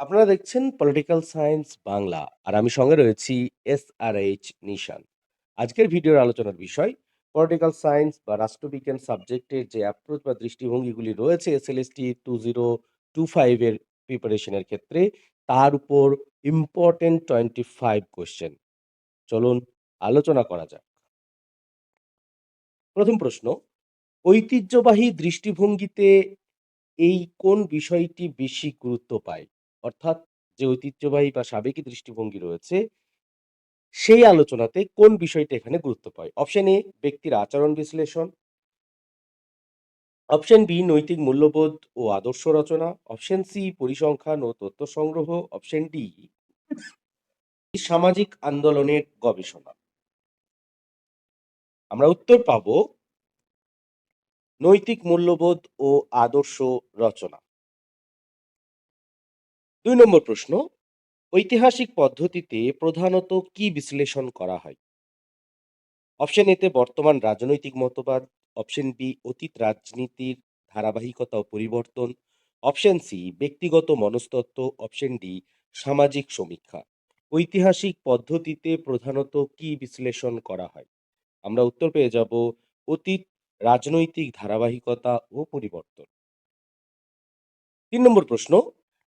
আপনারা দেখছেন political science Bangla আর আমি সঙ্গে রয়েছি এস আর এইচ নিশান আজকের ভিডিওর আলোচনার বিষয় পলিটিক্যাল সায়েন্স বা রাষ্ট্রবিজ্ঞান সাবজেক্টের যে অ্যাপ্রোচ বা দৃষ্টিভঙ্গিগুলি রয়েছে এসএলএসটি টু জিরো টু ফাইভের প্রিপারেশনের ক্ষেত্রে, তার উপর ইম্পর্টেন্ট টোয়েন্টি ফাইভ কোয়েশ্চেন চলুন আলোচনা করা যাক। প্রথম প্রশ্ন, ঐতিহ্যবাহী দৃষ্টিভঙ্গিতে এই কোন বিষয়টি বেশি গুরুত্ব পায়? অর্থাৎ যে ঐতিহ্যবাহী বা সাবেকি দৃষ্টিভঙ্গি রয়েছে, সেই আলোচনাতে কোন বিষয়টা এখানে গুরুত্ব পায়? অপশন এ, ব্যক্তির আচরণ বিশ্লেষণ। অপশন বি, নৈতিক মূল্যবোধ ও আদর্শ রচনা। অপশন সি, পরিসংখ্যান ও তথ্য সংগ্রহ। অপশন ডি, সামাজিক আন্দোলনের গবেষণা। আমরা উত্তর পাবো, নৈতিক মূল্যবোধ ও আদর্শ রচনা। দুই নম্বর প্রশ্ন, ঐতিহাসিক পদ্ধতিতে প্রধানত কি বিশ্লেষণ করা হয়? অপশন এতে বর্তমান রাজনৈতিক মতবাদ, অপশন বি, অতীত রাজনীতির ধারাবাহিকতা ও পরিবর্তন, অপশন সি, ব্যক্তিগত মনস্তত্ত্ব, অপশন ডি, সামাজিক সমীক্ষা। ঐতিহাসিক পদ্ধতিতে প্রধানত কি বিশ্লেষণ করা হয়? আমরা উত্তর পেয়ে যাব, অতীত, রাজনৈতিক ধারাবাহিকতা ও পরিবর্তন। তিন নম্বর প্রশ্ন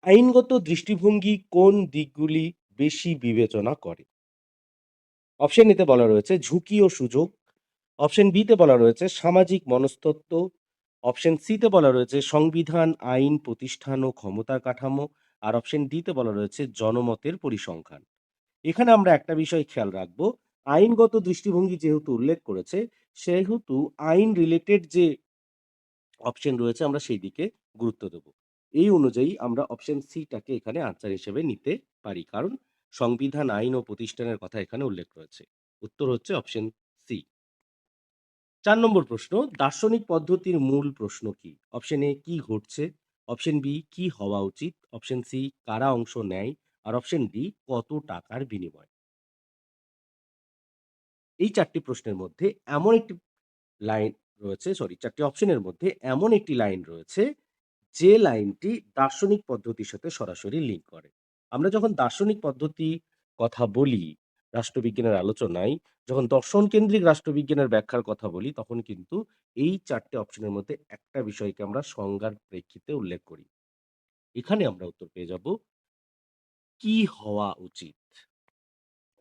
আইনগত দৃষ্টিভঙ্গি কোন দিকগুলি বেশি বিবেচনা করে? অপশন এতে বলা রয়েছে ঝুঁকি ও সুযোগ। অপশন বিতে বলা রয়েছে সামাজিক মনস্তত্ত্ব। অপশন সিতে বলা রয়েছে সংবিধান, আইন, প্রতিষ্ঠান ও ক্ষমতার কাঠামো। আর অপশন ডিতে বলা রয়েছে জনমতের পরিসংখ্যান। এখানে আমরা একটা বিষয় খেয়াল রাখব। আইনগত দৃষ্টিভঙ্গি যেহেতু উল্লেখ করেছে, সেহেতু আইন রিলেটেড যে অপশন রয়েছে আমরা সেই দিকে গুরুত্ব দেব। এই অনুযায়ী আমরা অপশন সিটাকে এখানে আনসার হিসেবে নিতে পারি। কারণ সংবিধান, আইন ও প্রতিষ্ঠানের কথা এখানে উল্লেখ রয়েছে। উত্তর হচ্ছে অপশন সি চার নম্বর প্রশ্ন, দার্শনিক পদ্ধতির মূল প্রশ্ন কি? অপশন এ কি ঘটছে? অপশন বি কি হওয়া উচিত? অপশন সি কারা অংশ নেয়? আর অপশন ডি কত টাকার বিনিময়? এই চারটি প্রশ্নের মধ্যে এমন একটি লাইন রয়েছে সরি চারটি অপশনের মধ্যে এমন একটি লাইন রয়েছে যে লাইনটি দার্শনিক পদ্ধতির সাথে সরাসরি লিঙ্ক করে। আমরা যখন দার্শনিক পদ্ধতি কথা বলি রাষ্ট্রবিজ্ঞানের আলোচনায়, যখন দর্শন কেন্দ্রিক রাষ্ট্রবিজ্ঞানের ব্যাখ্যার কথা বলি, তখন কিন্তু এই চারটে অপশনের মধ্যে একটা বিষয়কে আমরা সংজ্ঞার প্রেক্ষিতে উল্লেখ করি। এখানে আমরা উত্তর পেয়ে যাব, কি হওয়া উচিত?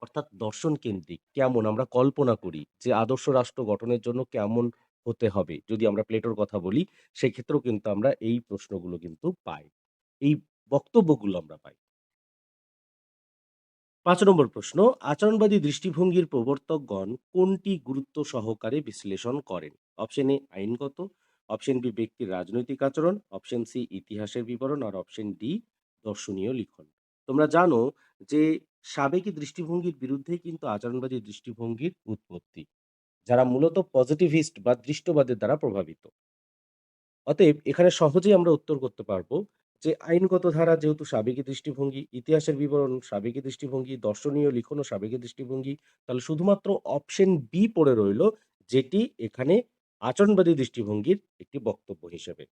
অর্থাৎ দর্শন কেন্দ্রিক কেমন আমরা কল্পনা করি? যে আদর্শ রাষ্ট্র গঠনের জন্য কেমন হতে হবে। যদি আমরা প্লেটোর কথা বলি, সেক্ষেত্রেও কিন্তু আমরা এই প্রশ্নগুলো কিন্তু পাই। এই বক্তব্যগুলো আমরা পাই। পাঁচ নম্বর প্রশ্ন, আচরণবাদী দৃষ্টিভঙ্গির প্রবর্তকগণ কোনটি গুরুত্ব সহকারে বিশ্লেষণ করেন? অপশন এ, আইনগত, অপশন বি, ব্যক্তির রাজনৈতিক আচরণ, অপশন সি, ইতিহাসের বিবরণ, আর অপশন ডি, দর্শনীয় লিখন। তোমরা জানো যে সাবেকি দৃষ্টিভঙ্গির বিরুদ্ধে কিন্তু আচরণবাদী দৃষ্টিভঙ্গির উৎপত্তি। যারা মূলত পজিটিভিস্ট বা দৃষ্টবাদের দ্বারা প্রভাবিত। অতএব এখানে সহজেই আমরা উত্তর করতে পারব যে আইনগত ধারা যেহেতু সাবেকি দৃষ্টিভঙ্গি, ইতিহাসের বিবরণ সাবেকি দৃষ্টিভঙ্গি, দর্শনীয় লিখন ও সাবেকি দৃষ্টিভঙ্গি, তাহলে শুধুমাত্র অপশন বি পড়ে রইল যেটি এখানে আচরণবাদী দৃষ্টিভঙ্গির একটি বক্তব্য হিসেবে।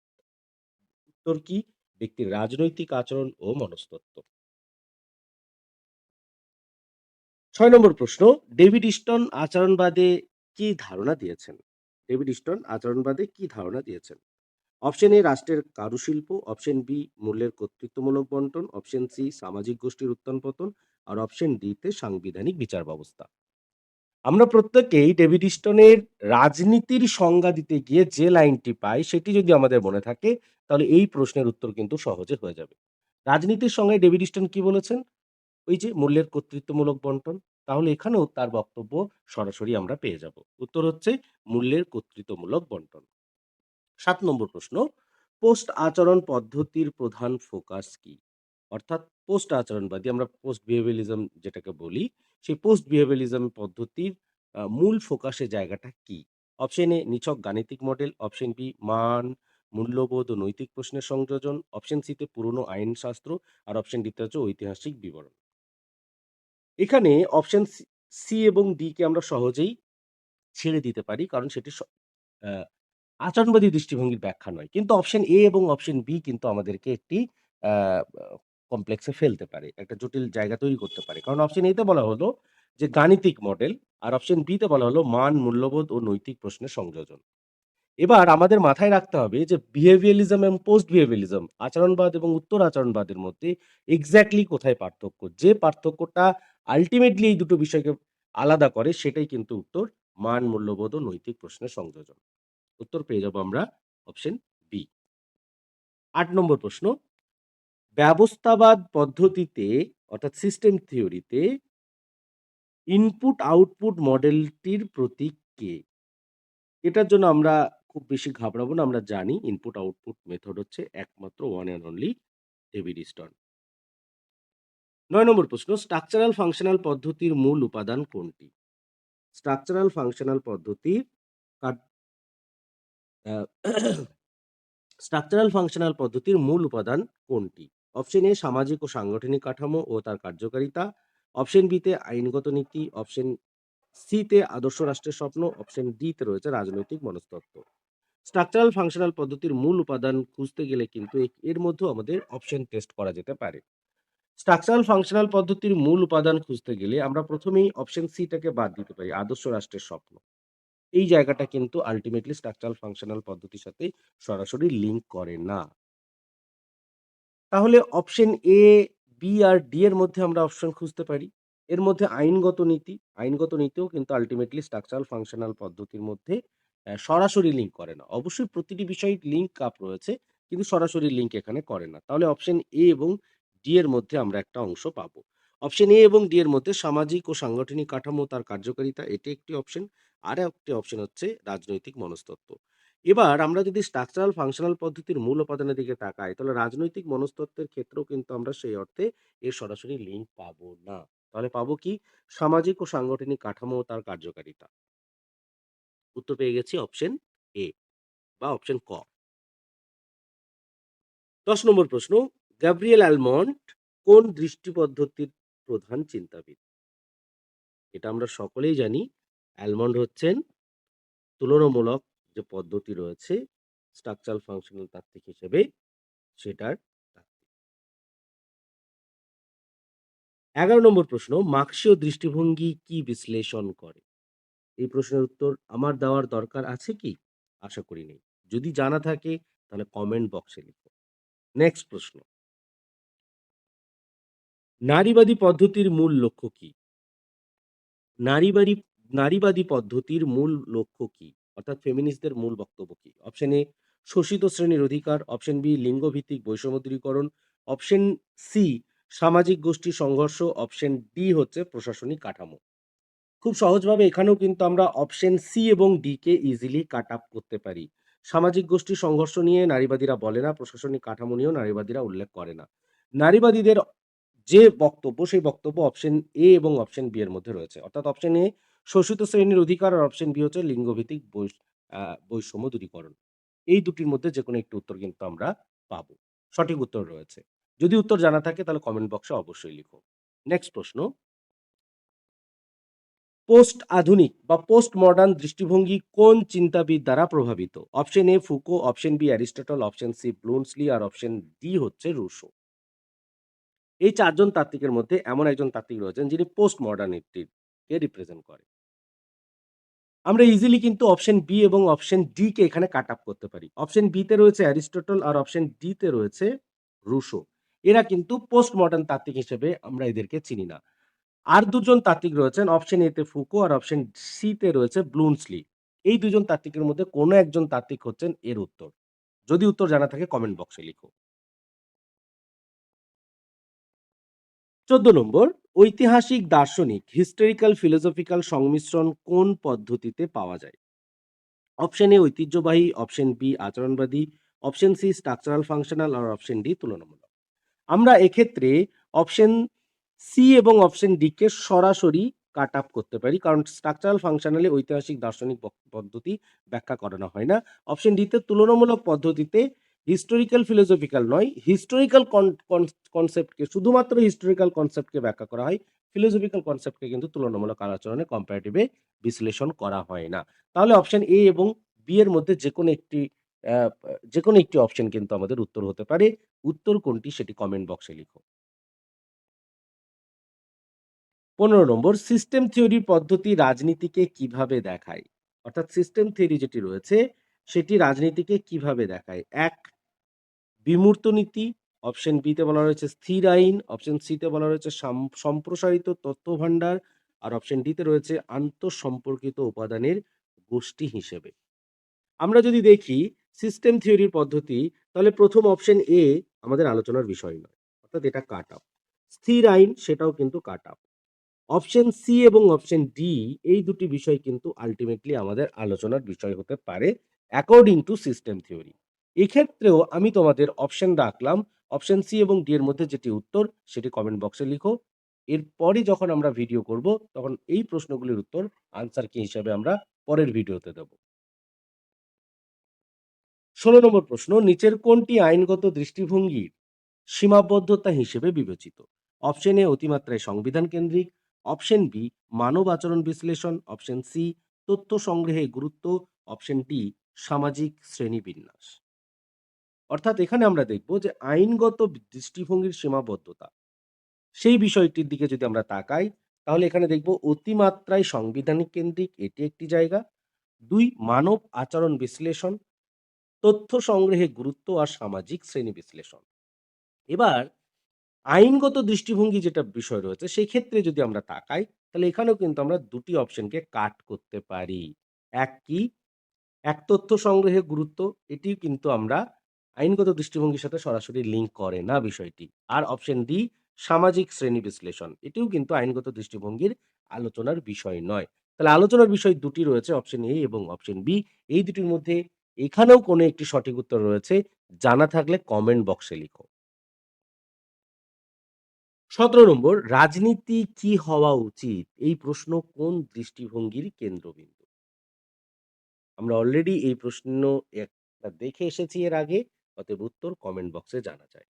উত্তর কি? ব্যক্তির রাজনৈতিক আচরণ ও মনস্তত্ত্ব। ছয় নম্বর প্রশ্ন, ডেভিড ইস্টন আচরণবাদে কি ধারণা দিয়েছেন? ডেভিড ইস্টন আচরণবাদে কি ধারণা দিয়েছেন? অপশন এ, রাষ্ট্রের কারুশিল্প, অপশন বি, মূল্যের কর্তৃত্বমূলক বন্টন, অপশন সি, সামাজিক গোষ্ঠীর উত্থান পতন আর অপশন ডি তে সাংবিধানিক বিচার ব্যবস্থা। আমরা প্রত্যেকেই ডেভিড ইস্টনের রাজনীতির সংজ্ঞা দিতে গিয়ে যে লাইনটি পাই, সেটি যদি আমাদের মনে থাকে, তাহলে এই প্রশ্নের উত্তর কিন্তু সহজে হয়ে যাবে। রাজনীতির সঙ্গে ডেভিড ইস্টন কি বলেছেন? ওই যে, মূল্যের কর্তৃত্বমূলক বন্টন। তাহলে এখানেও তার বক্তব্য সরাসরি আমরা পেয়ে যাব। উত্তর হচ্ছে মূল্যের কর্তৃত্বমূলক বন্টন। সাত নম্বর প্রশ্ন, পোস্ট আচরণ পদ্ধতির প্রধান ফোকাস কি? অর্থাৎ পোস্ট আচরণবাদী আমরা পোস্ট বিহেভিয়ালিজম যেটাকে বলি, সেই পোস্ট বিহেভিয়ালিজম পদ্ধতির মূল ফোকাসের জায়গাটা কি? অপশন এ নিছক গাণিতিক মডেল, অপশন বি মান, মূল্যবোধ ও নৈতিক প্রশ্নের সংযোজন, অপশন সিতে পুরনো আইনশাস্ত্র, আর অপশন ডিতে হচ্ছে ঐতিহাসিক বিবরণ। এখানে অপশন সি এবং ডি কে আমরা সহজেই ছেড়ে দিতে পারি কারণ সেটি আচরণবাদী দৃষ্টিভঙ্গির ব্যাখ্যা নয় কিন্তু অপশন এ এবং অপশন বি কিন্তু আমাদেরকে একটি কমপ্লেক্সে ফেলতে পারে। একটা জটিল জায়গা তৈরি করতে পারে। কারণ অপশন এতে বলা হলো যে গাণিতিক মডেল আর অপশন বিতে বলা হলো মান, মূল্যবোধ ও নৈতিক প্রশ্নের সংযোজন। এবার আমাদের মাথায় রাখতে হবে যে বিহেভিয়ারিজম এবং পোস্ট বিহেভিয়ারিজম আচরণবাদ এবং উত্তর আচরণবাদের মধ্যে এক্স্যাক্টলি কোথায় পার্থক্য? যে পার্থক্যটা আল্টিমেটলি এই দুটো বিষয়কে আলাদা করে সেটাই কিন্তু উত্তর মান, মূল্যবোধ ও নৈতিক প্রশ্নের সংযোজন। উত্তর পেয়ে যাব আমরা অপশন বি। আট নম্বর প্রশ্ন ব্যবস্থাবাদ পদ্ধতিতে অর্থাৎ সিস্টেম থিওরিতে ইনপুট আউটপুট মডেলটির প্রতীক কে? এটার জন্য আমরা খুব বেশি ঘাবড়াবো না। আমরা জানি ইনপুট আউটপুট মেথড হচ্ছে একমাত্র one and only David Easton. ৯ নম্বর প্রশ্ন স্ট্রাকচারাল ফাংশনাল পদ্ধতির মূল উপাদান কোনটি? স্ট্রাকচারাল ফাংশনাল পদ্ধতি স্ট্রাকচারাল ফাংশনাল পদ্ধতির মূল উপাদান কোনটি? অপশন এ সামাজিক ও সাংগঠনিক কাঠামো ও তার কার্যকারিতা, অপশন বি তে আইনগত নীতি, অপশন সি তে আদর্শ রাষ্ট্রের স্বপ্ন, অপশন ডি তে রয়েছে রাজনৈতিক মনস্তত্ত্ব। স্ট্রাকচারাল ফাংশনাল পদ্ধতির মূল উপাদান খুঁজতে গেলে কিন্তু এর মধ্যেও আমাদের অপশন টেস্ট করা যেতে পারে। স্ট্রাকচারাল ফাংশনাল পদ্ধতির মূল উপাদান খুঁজতে গেলে আমরা প্রথমেই অপশন সি টাকে বাদ দিতে পারি আদর্শ রাষ্ট্রের স্বপ্ন। এই জায়গাটা কিন্তু আল্টিমেটলি স্ট্রাকচারাল ফাংশনাল পদ্ধতির সাথে সরাসরি লিঙ্ক করে না। তাহলে অপশন এ, বি আর ডি এর মধ্যে আমরা অপশন খুঁজতে পারি। এর মধ্যে আইনগত নীতি, আইনগত নীতিও কিন্তু আল্টিমেটলি স্ট্রাকচারাল ফাংশনাল পদ্ধতির মধ্যে সরাসরি লিঙ্ক করে না। অবশ্যই প্রতিটি বিষয়ে লিঙ্ক আপ রয়েছে কিন্তু সরাসরি লিঙ্ক এখানে করে না। তাহলে অপশন এ এবং ডি এর মধ্যে আমরা একটা অংশ পাবো। অপশন এ এবং ডি এর মধ্যে সামাজিক ও সাংগঠনিক কাঠামো তার কার্যকারিতা, এটি একটি অপশন। আরেকটি অপশন হচ্ছে রাজনৈতিক মনস্তত্ত্ব। এবার আমরা যদি স্ট্রাকচারাল ফাংশনাল পদ্ধতির মূল উপাদানের দিকে তাকাই, তাহলে রাজনৈতিক মনস্তত্ত্বের ক্ষেত্রেও কিন্তু আমরা সেই অর্থে এর সরাসরি লিঙ্ক পাবো না। তাহলে পাবো কি? সামাজিক ও সাংগঠনিক কাঠামো ও তার কার্যকারিতা। উত্তর পেয়ে গেছি অপশন এ বা অপশন ক। ১০ নম্বর প্রশ্ন গ্যাব্রিয়েল অ্যালমন্ড কোন দৃষ্টি পদ্ধতির প্রধান চিন্তাবিদ? এটা আমরা সকলেই জানি অ্যালমন্ড হচ্ছেন তুলনামূলক যে পদ্ধতি রয়েছে স্ট্রাকচারাল ফাংশনাল তাত্ত্বিক হিসেবে সেটার। ১১ নম্বর প্রশ্ন, মার্ক্সীয় দৃষ্টিভঙ্গি কি বিশ্লেষণ করে? এই প্রশ্নের উত্তর আমার দেওয়ার দরকার আছে কি? আশা করি নেই। যদি জানা থাকে, তাহলে কমেন্ট বক্সে লিখো। নেক্সট প্রশ্ন। নারীবাদী পদ্ধতির মূল লক্ষ্য কি? নারীবাদী নারীবাদী পদ্ধতির মূল লক্ষ্য কি? অর্থাৎ ফেমিনিস্টদের মূল বক্তব্য কি? অপশন এ শোষিত শ্রেণির অধিকার, অপশন বি লিঙ্গভিত্তিক বৈষম্য দূরীকরণ, অপশন সি সামাজিক গোষ্ঠী সংঘর্ষ, অপশন ডি হচ্ছে প্রশাসনিক কাঠামো। খুব সহজভাবে এখানেও কিন্তু আমরা অপশন সি এবং ডি কে ইজিলি কাট আপ করতে পারি। সামাজিক গোষ্ঠী সংঘর্ষ নিয়ে নারীবাদীরা বলে না, প্রশাসনিক কাঠামো নিয়েও নারীবাদীরা উল্লেখ করে না। নারীবাদীদের যে বক্তব্য সেই বক্তব্য অপশন এ এবং অপশন বি এর মধ্যে রয়েছে। অর্থাৎ অপশন এ শোষিত শ্রেণির অধিকার আর অপশন বি হচ্ছে লিঙ্গভিত্তিক বৈষম্য দূরীকরণ। এই দুটির মধ্যে যেকোনো একটি উত্তর কিন্তু আমরা পাবো। সঠিক উত্তর রয়েছে। যদি উত্তর জানা থাকে তাহলে কমেন্ট বক্সে অবশ্যই লিখো। নেক্সট প্রশ্ন। পোস্ট আধুনিক বা পোস্ট মডার্ন দৃষ্টিভঙ্গি কোন চিন্তাবিদ দ্বারা প্রভাবিত? Option A Foucault, option B Aristotle, option C Bluntschli R option D হচ্ছে রুশো। এই ৪ জন তাত্ত্বিকের মধ্যে এমন একজন তাত্ত্বিক রয়েছেন যিনি পোস্ট মডার্নিটি কে রিপ্রেজেন্ট করে। আমরা ইজিলি কিন্তু অপশন বি এবং অপশন ডি কে এখানে কাট আপ করতে পারি। অপশন বি তে রয়েছে অ্যারিস্টটল আর অপশন ডি তে রয়েছে রুশো। এরা কিন্তু পোস্ট মডার্ন তাত্ত্বিক হিসেবে আমরা এদেরকে চিনি না। আর দুজন তাত্ত্বিক রয়েছেন অপশন এ তে ফুকো আর অপশন সি তে রয়েছে ব্লুমসলি। এই দুজন তাত্ত্বিকের মধ্যে কোনো একজন তাত্ত্বিক হচ্ছেন এর উত্তর। যদি উত্তর জানা থাকে কমেন্ট বক্সে লিখো। ১৪ নম্বর ঐতিহাসিক দার্শনিক হিস্টোরিক্যাল ফিলোসফিক্যাল সংমিশ্রণ কোন পদ্ধতিতে পাওয়া যায়? অপশন এ ঐতিহ্যবাহী, অপশন বি আচরণবাদী, অপশন সি স্ট্রাকচারাল ফাংশনাল আর অপশন ডি তুলনামূলক। আমরা এক্ষেত্রে অপশন সি এবং অপশন ডি কে সরাসরি কাট আপ করতে পারি। কারণ স্ট্রাকচারাল ফাংশনালে ঐতিহাসিক দার্শনিক পদ্ধতি ব্যাখ্যা করানো হয় না। অপশন ডি তে তুলনামূলক পদ্ধতিতে হিস্টোরিক্যাল ফিলোসফিক্যাল নয়, হিস্টোরিক্যাল কন কন কনসেপ্টকে শুধুমাত্র হিস্টোরিক্যাল কনসেপ্টকে ব্যাখ্যা করা হয়। ফিলোসফিক্যাল কনসেপ্টকে কিন্তু তুলনামূলক আলোচনায় কম্পারেটিভ বিশ্লেষণ করা হয় না। তাহলে অপশন এ এবং বি এর মধ্যে যেকোনো একটি অ্যা যেকোনো একটি অপশন কিন্তু আমাদের উত্তর হতে পারে। উত্তর কোনটি সেটি কমেন্ট বক্সে লিখো। পনেরো নম্বর সিস্টেম থিওরি পদ্ধতি রাজনীতিকে কীভাবে দেখায় অর্থাৎ সিস্টেম থিওরি যেটি রয়েছে সেটি রাজনীতিকে কীভাবে দেখায় এক বিমূর্ত নীতি অপশন বিতে বলা রয়েছে স্থির আইন অপশন সিতে বলা রয়েছে সাম- সম্প্রসারিত তথ্য ভাণ্ডার, আর অপশন ডিতে রয়েছে আন্তঃসম্পর্কিত উপাদানের গোষ্ঠী হিসেবে। আমরা যদি দেখি সিস্টেম থিওরির পদ্ধতি, তাহলে প্রথম অপশন এ আমাদের আলোচনার বিষয় নয়, অর্থাৎ এটা কাট আপ স্থির আইন, সেটাও কিন্তু কাট আপ অপশন সি এবং অপশন ডি এই দুটি বিষয় কিন্তু আলটিমেটলি আমাদের আলোচনার বিষয় হতে পারে অ্যাকর্ডিং টু সিস্টেম থিওরি এক্ষেত্রেও আমি তোমাদের অপশন রাখলাম। অপশন সি এবং ডি এর মধ্যে যেটি উত্তর, সেটি কমেন্ট বক্সে লিখো। এরপরে যখন আমরা ভিডিও করব, তখন এই প্রশ্নগুলির উত্তর আনসার কি হিসাবে আমরা পরের ভিডিওতে দেব। ষোলো নম্বর প্রশ্ন, নিচের কোনটি আইনগত দৃষ্টিভঙ্গির সীমাবদ্ধতা হিসেবে বিবেচিত? অপশন এ অতিমাত্রায় সংবিধান কেন্দ্রিক। অপশন বি মানব আচরণ বিশ্লেষণ। অপশন সি তথ্য সংগ্রহে গুরুত্ব। অপশন ডি সামাজিক শ্রেণীবিন্যাস অর্থাৎ এখানে আমরা দেখব যে আইনগত দৃষ্টিভঙ্গির সীমাবদ্ধতা। সেই বিষয়টির দিকে যদি আমরা তাকাই, তাহলে এখানে দেখব অতিমাত্রায় সংবিধানিক কেন্দ্রিক, এটি একটি জায়গা। দুই, মানব আচরণ বিশ্লেষণ। তথ্য সংগ্রহে গুরুত্ব আর সামাজিক শ্রেণি বিশ্লেষণ। এবার, আইনগত দৃষ্টিভঙ্গি যেটা বিষয় রয়েছে সেই ক্ষেত্রে যদি আমরা তাকাই, তাহলে এখানেও কিন্তু আমরা দুটি অপশনকে কাট করতে পারি। এক কি? এক তথ্য সংগ্রহে গুরুত্ব, এটিও কিন্তু আমরা আইনগত দৃষ্টিভঙ্গির সাথে সরাসরি লিঙ্ক করে না বিষয়টি। আর অপশন ডি সামাজিক শ্রেণি বিশ্লেষণ। এটিও কিন্তু আইনগত দৃষ্টিভঙ্গির আলোচনার বিষয় নয়। তাহলে আলোচনার বিষয় দুটি রয়েছে অপশন এ এবং অপশন বি এই দুটির মধ্যে এখানেও কোনো একটি সঠিক উত্তর রয়েছে, জানা থাকলে কমেন্ট বক্সে লিখো। সতেরো নম্বর, রাজনীতি কি হওয়া উচিত? এই প্রশ্ন কোন দৃষ্টিভঙ্গির কেন্দ্রবিন্দু? আমরা অলরেডি এই প্রশ্ন একটা দেখে এসেছি এর আগে। অতএব উত্তর কমেন্ট বক্সে জানা যায়।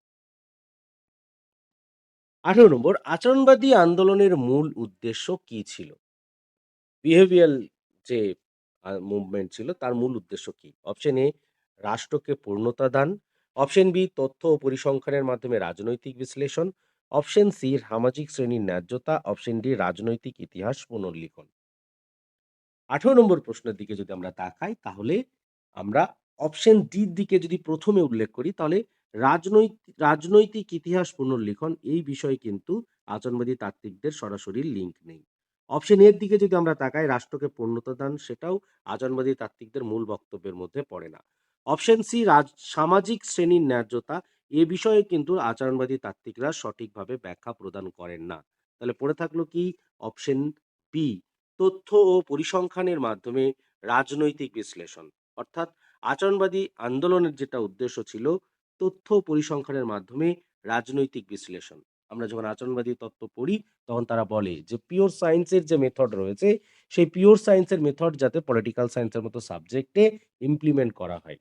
আঠেরো নম্বর, আচরণবাদী আন্দোলনের মূল উদ্দেশ্য কি ছিল? বিহেভিয়াল যে মুভমেন্ট ছিল, তার মূল উদ্দেশ্য কি? অপশন এ রাষ্ট্রকে পূর্ণতা দান। অপশন বি তথ্য ও পরিসংখ্যানের মাধ্যমে রাজনৈতিক বিশ্লেষণ। অপশন সি সামাজিক শ্রেণির ন্যায্যতা। অপশন ডি রাজনৈতিক ইতিহাস পুনর্লিখন। আঠেরো নম্বর প্রশ্নের দিকে যদি আমরা তাকাই, তাহলে আমরা অপশন ডির দিকে যদি প্রথমে উল্লেখ করি, তাহলে রাজনৈতিক রাজনৈতিক ইতিহাস পুনর্লিখন এই বিষয়ে কিন্তু আচরণবাদী তাত্ত্বিকদের সরাসরি লিঙ্ক নেই। অপশন এর দিকে যদি আমরা তাকাই, রাষ্ট্রকে পূর্ণতা দান সেটাও আচরণবাদী তাত্ত্বিকদের মূল বক্তব্যের মধ্যে পড়ে না। অপশন সি রাজ, সামাজিক শ্রেণির ন্যায্যতা, এ বিষয়ে কিন্তু আচরণবাদী তাত্ত্বিকরা সঠিকভাবে ব্যাখ্যা প্রদান করেন না। তাহলে পড়ে থাকল কি? অপশন বি তথ্য ও পরিসংখ্যানের মাধ্যমে রাজনৈতিক বিশ্লেষণ। অর্থাৎ আচরণবাদী আন্দোলনের যেটা উদ্দেশ্য ছিল তথ্য পরিসংখ্যানের মাধ্যমে রাজনৈতিক বিশ্লেষণ। আমরা যখন আচরণবাদী তত্ত্ব পড়ি, তখন তারা বলে যে পিওর সায়েন্সের যে মেথড রয়েছে, সেই পিওর সায়েন্সের মেথড যাতে পলিটিক্যাল সায়েন্সের মতো সাবজেক্টে ইমপ্লিমেন্ট করা হয়।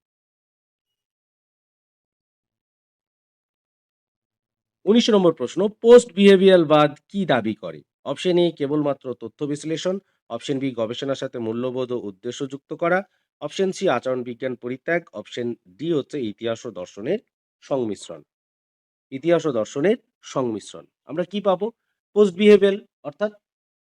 উনিশ নম্বর প্রশ্ন পোস্ট বিহেভিয়াল বাদ কি দাবি করে? অপশন এ কেবলমাত্র তথ্য বিশ্লেষণ। অপশন বি গবেষণার সাথে মূল্যবোধ ও উদ্দেশ্য যুক্ত করা। অপশন সি আচরণ বিজ্ঞান পরিত্যাগ। অপশন ডি হচ্ছে ইতিহাস ও দর্শনের সংমিশ্রণ। ইতিহাস ও দর্শনের সংমিশ্রণ। আমরা কি পাবো? পোস্ট বিহেভিয়াল অর্থাৎ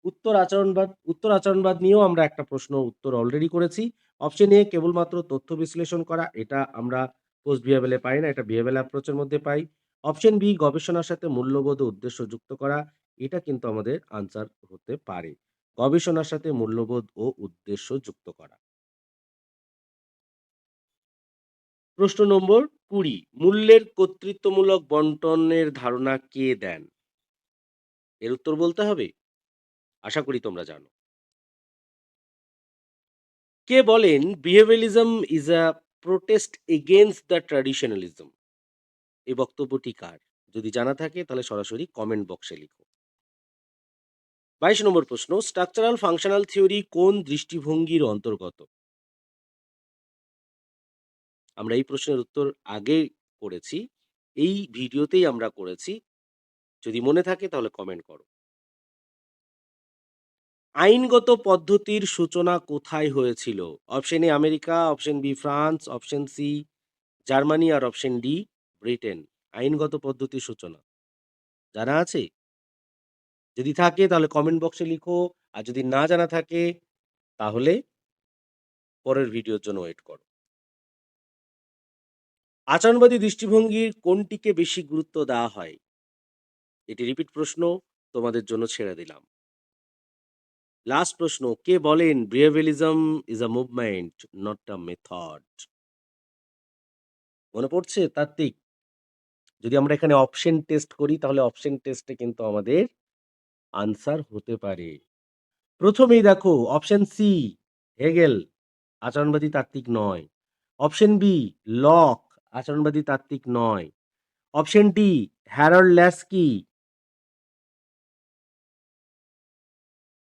উত্তর আচরণবাদ উত্তর আচরণবাদ নিয়েও আমরা একটা প্রশ্ন উত্তর অলরেডি করেছি। অপশন এ কেবলমাত্র তথ্য বিশ্লেষণ করা, এটা আমরা পোস্ট বিহেভিয়ালে পাই না, এটা বিহেভিয়াল অ্যাপ্রোচের মধ্যে পাই। অপশন বি গবেষণার সাথে মূল্যবোধ উদ্দেশ্য যুক্ত করা, এটা কিন্তু আমাদের আনসার হতে পারে। গবেষণার সাথে মূল্যবোধ ও উদ্দেশ্য যুক্ত করা। প্রশ্ন নম্বর কুড়ি, মূল্যের কর্তৃত্বমূলক বন্টনের ধারণা কে দেন? এর উত্তর বলতে হবে। আশা করি তোমরা জানো। কে বলেন behaviouralism is a protest against the traditionalism এই বক্তব্যটি কার? যদি জানা থাকে, তাহলে সরাসরি কমেন্ট বক্সে লিখো। বাইশ নম্বর প্রশ্ন, স্ট্রাকচারাল ফাংশনাল থিওরি কোন দৃষ্টিভঙ্গির অন্তর্গত? আমরা এই প্রশ্নের উত্তর আগে করেছি। এই ভিডিওতেই আমরা করেছি। যদি মনে থাকে তাহলে কমেন্ট করো। আইনগত পদ্ধতির সূচনা কোথায় হয়েছিল? Option A America option B France option C Germany R option D Britain. আইনগত পদ্ধতির সূচনা। জানা আছে? যদি থাকে তাহলে কমেন্ট বক্সে লিখো। আর যদি না জানা থাকে তাহলে পরের ভিডিওর জন্য ওয়েট করো। আচরণবাদী দৃষ্টিভঙ্গির কোনটিকে বেশি গুরুত্ব দেওয়া হয়? এটি রিপিট প্রশ্ন, তোমাদের জন্য ছেড়ে দিলাম। লাস্ট প্রশ্ন, কে বলেন behaviourism is a movement not a method মনে পড়ছে? তাত্ত্বিক। যদি আমরা এখানে অপশন টেস্ট করি, তাহলে অপশন টেস্টে কিন্তু আমাদের আনসার হতে পারে। প্রথমেই দেখো অপশন সি হেগেল। আচরণবাদী তাত্ত্বিক নয়। অপশন বি লক আচরণবাদী তাত্ত্বিক নয়। Option D Harold Laski